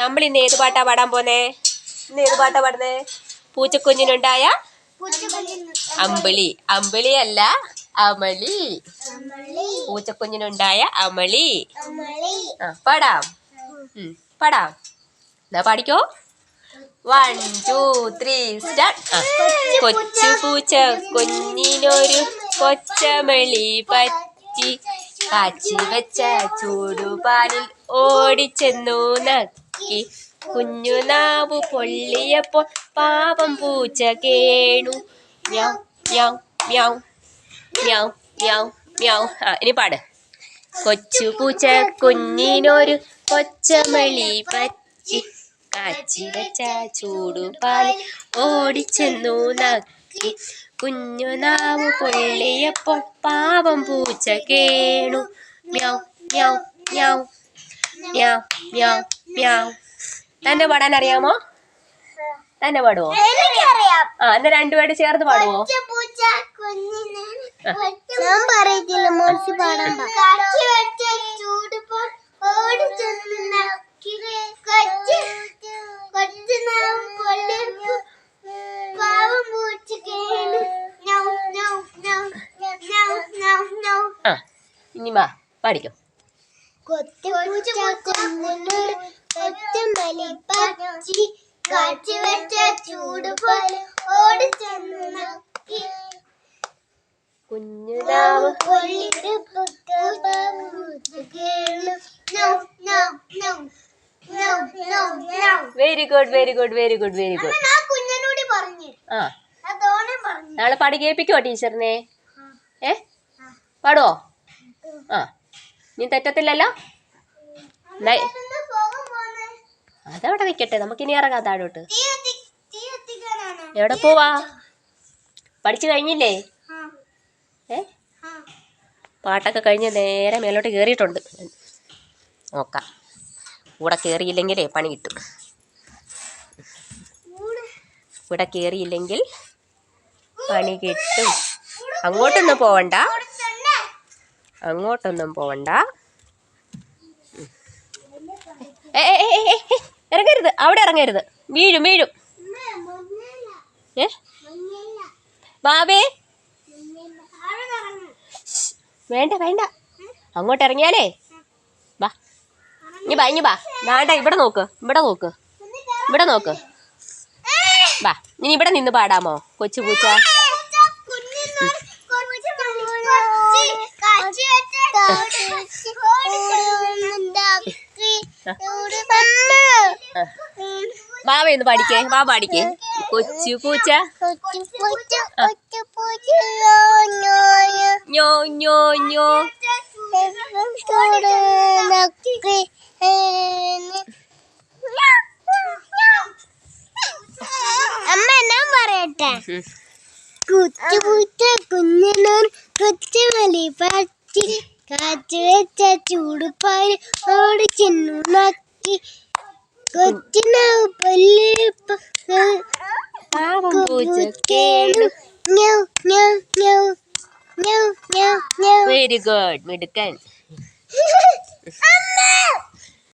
നമ്മൾ ഇന്ന് ഏത് പാട്ടാ പാടാൻ പോന്നേ? ഇന്ന് ഏത് പാട്ടാ പാടുന്നേ? പൂച്ചക്കുഞ്ഞിനുണ്ടായ അമ്പിളി. അമ്പിളി അല്ല അമളി. പൂച്ചക്കുഞ്ഞിനുണ്ടായ അമളി. ആ പാടാം. പാടാം. എന്നാ പാടിക്കോ? വൺ ടു ത്രീ സ്റ്റാർട്ട് കൊച്ചു പൂച്ച കുഞ്ഞിനൊരു കൊച്ചമളി പറ്റി. കാച്ചി വെച്ച ചൂടുപാലിൽ ഓടിച്ചെന്നു നക്കി കുഞ്ഞു നാവു പൊള്ളിയപ്പോൾ പാപം പൂച്ച കേണു. ഇനി പാട്. കൊച്ചു പൂച്ച കുഞ്ഞിനൊരു കൊച്ചമളി പറ്റി. കാച്ചി വെച്ച ചൂടുപാൽ ഓടിച്ചെന്നു നക്കി. കുഞ്ഞു നാവു പൊള്ളിയപ്പോൾ പാവം പൂച്ച കേണു. മ്യാവ് മ്യാവ് മ്യാവ്. മ്യാവ് മ്യാവ് മ്യാവ് തന്നെ പാടാൻ അറിയാമോ? തന്നെ പാടുവോ? ആ എന്നാ രണ്ടുപേരും ചേർന്ന് പാടുവോ? പൂച്ച കുഞ്ഞിനെ ഞാൻ പറയത്തില്ല പാടാൻ ഇനി വാ പാടിക്കോ. കൊത്തുപൂച്ച ചൂട് പോലെ ഓടി ചെന്ന് നക്കി. Very good very good very good very good ആ നാളെ പാടി കേൾപ്പിക്കോ ടീച്ചറിനെ? ഏ? പാടുവോ? ആ. നീ തെറ്റത്തില്ലല്ലോ? അതവിടെ നിൽക്കട്ടെ നമുക്കിനി ഇറങ്ങാം താഴോട്ട്. എവിടെ പോവാ? പഠിച്ചു കഴിഞ്ഞില്ലേ? ഏ. പാട്ടൊക്കെ കഴിഞ്ഞ് നേരെ മേലോട്ട് കയറിയിട്ടുണ്ട് നോക്കാം. കൂടെ കയറിയില്ലെങ്കിലേ പണി കിട്ടും. ഇവിടെ കയറിയില്ലെങ്കിൽ പണി കിട്ടും. അങ്ങോട്ടൊന്നും പോവണ്ട. അങ്ങോട്ടൊന്നും പോവണ്ട. ഇറങ്ങരുത്. അവിടെ ഇറങ്ങരുത്. വീഴും വീഴും. ഏ? ബാബേ. വേണ്ട വേണ്ട. അങ്ങോട്ട് ഇറങ്ങിയാലേ. വാ ഇനി ബാ ഇനി ബാ. വേണ്ട ഇവിടെ നോക്ക്. ഇവിടെ നോക്ക്. ഇവിടെ നോക്ക്. വാ ഇനി ഇവിടെ നിന്ന് പാടാമോ കൊച്ചു പൂച്ച പൂച്ച കുഞ്ഞിനോട് കൊച്ചു കൊച്ചി കാച്ചി വെച്ച ഓടിക്കൊണ്ടുണ്ടാക്കി. ആ. വാവ ഒന്ന് പാടിക്കേ വാ പാടിക്കേ കൊച്ചു പൂച്ച കൊച്ചു പൂച്ച. കൊച്ചു പൂച്ച. ഞോ ഞോ ഞോ അമ്മ ഞാൻ പറയട്ടെ ഉം. കുച്ചുപൂച്ച കുഞ്ഞിനോർ കൊച്ചുമലി പറ്റി കാച്ചു വെച്ച ചൂടുപാൽ ഓടി ചെന്നു നക്കി. കൊച്ചിനാവ് പല്ലിപ്പ വെരി ഗുഡ് മിടുക്കൻ.